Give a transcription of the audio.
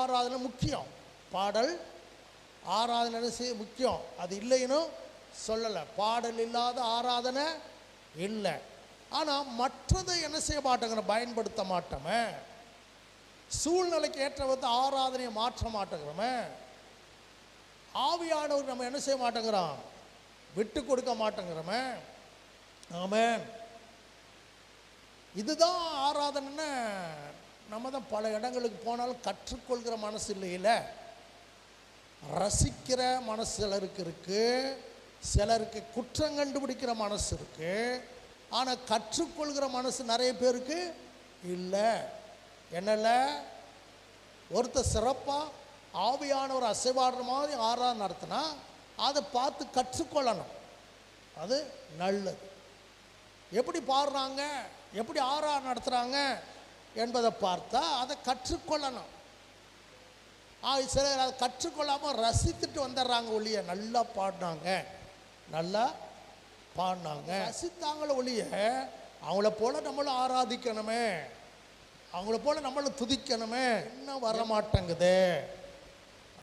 ஆராதனை முக்கியம். பாடல் ஆராதனை செய்ய முக்கியம்? அது இல்லைன்னு சொல்லலை. பாடல் இல்லாத ஆராதனை இல்லை. ஆனால் மற்றதை என்ன செய்ய மாட்டேங்கிற பயன்படுத்த மாட்டோமே. சூழ்நிலைக்கு ஏற்ற வந்து ஆராதனையை மாற்ற மாட்டேங்கிறோமே. ஆவியானவர் நம்ம என்ன செய்ய மாட்டேங்கிறோம் விட்டு கொடுக்க மாட்டேங்கிறோமே. ஆமாம் இதுதான் ஆராதனைன்னு நம்ம தான் பல இடங்களுக்கு போனாலும் கற்றுக்கொள்கிற மனசு இல்லையில? ரசிக்கிற மனசு சிலருக்கு இருக்குது சிலருக்கு குற்றம் கண்டுபிடிக்கிற மனசு இருக்குது ஆனால் கற்றுக்கொள்கிற மனசு நிறைய பேருக்கு இல்லை. என்னல்ல ஒருத்தர் சிறப்பாக ஆவியானவர் அசைவாடுற மாதிரி ஆராதனை நடத்தினா அதை பார்த்து கற்றுக்கொள்ளணும். அது நல்லது. எப்படி பாடுறாங்க? எப்படி ஆறா நடத்துகிறாங்க என்பதை பார்த்தா அதை கற்றுக்கொள்ளணும். ஆ சிலர் அதை கற்றுக்கொள்ளாமல் ரசித்துட்டு வந்துடுறாங்க ஒழிய நல்லா பாடினாங்க. நல்லா பாடினாங்க. ரசித்தாங்கள ஒழிய அவங்கள போல் நம்மளும் ஆராதிக்கணுமே. அவங்கள போல் நம்மளும் துதிக்கணுமே. இன்னும் வரமாட்டேங்குது.